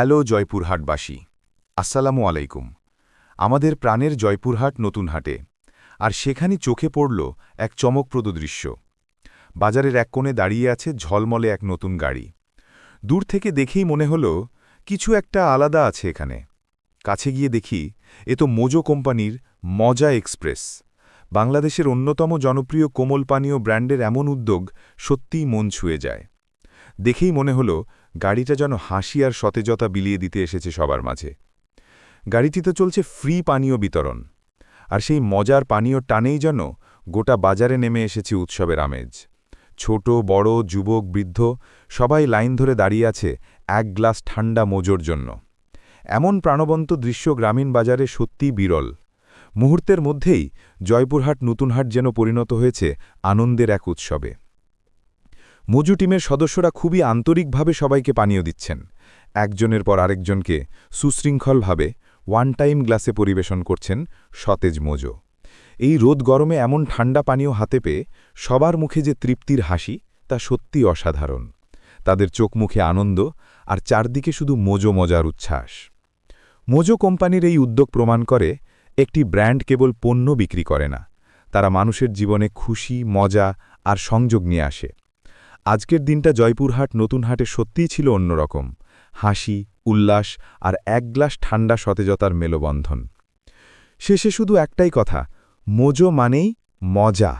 Hello জয়পুরহাটবাসী। আসসালামু আলাইকুম। আমাদের প্রাণের জয়পুরহাট নতুন হাটে, আর সেখানে চোখে পড়ল এক চমকপ্রদ দৃশ্য। বাজারের এক কোণে দাঁড়িয়ে আছে ঝলমলে এক নতুন গাড়ি। দূর থেকে দেখেই মনে হল, কিছু একটা আলাদা আছে এখানে। কাছে গিয়ে দেখি, এ তো মোজো কোম্পানির মজা এক্সপ্রেস। বাংলাদেশের অন্যতম জনপ্রিয় কোমল পানীয় ব্র্যান্ডের এমন উদ্যোগ সত্যিই মন ছুঁয়ে যায়। দেখেই মনে হলো গাড়িটা যেন হাসি আর সতেজতা বিলিয়ে দিতে এসেছে সবার মাঝে। গাড়িটিতে চলছে ফ্রি পানীয় বিতরণ, আর সেই মজার পানীয় টানেই যেন গোটা বাজারে নেমে এসেছে উৎসবের আমেজ। ছোট, বড়, যুবক, বৃদ্ধ সবাই লাইন ধরে দাঁড়িয়ে আছে এক গ্লাস ঠান্ডা মোজোর জন্য। এমন প্রাণবন্ত দৃশ্য গ্রামীণ বাজারে সত্যিই বিরল। মুহূর্তের মধ্যেই জয়পুরহাট নতুনহাট যেন পরিণত হয়েছে আনন্দের এক উৎসবে। মজু টিমের সদস্যরা খুবই আন্তরিকভাবে সবাইকে পানীয় দিচ্ছেন। একজনের পর আরেকজনকে সুশৃঙ্খলভাবে ওয়ান টাইম গ্লাসে পরিবেশন করছেন সতেজ মোজো। এই রোদ গরমে এমন ঠান্ডা পানীয় হাতে পেয়ে সবার মুখে যে তৃপ্তির হাসি, তা সত্যি অসাধারণ। তাদের চোখ মুখে আনন্দ আর চারদিকে শুধু মোজো মজার উচ্ছ্বাস। মোজো কোম্পানির এই উদ্যোগ প্রমাণ করে একটি ব্র্যান্ড কেবল পণ্য বিক্রি করে না, তারা মানুষের জীবনে খুশি, মজা আর সংযোগ নিয়ে আসে। আজকের দিনটা জয়পুরহাট নতুন হাটে সত্যিই ছিল অন্যরকম। হাসি, উল্লাস আর এক গ্লাস ঠান্ডা সতেজতার মেলবন্ধন। শেষে শুধু একটাই কথা, মোজো মানেই মজা।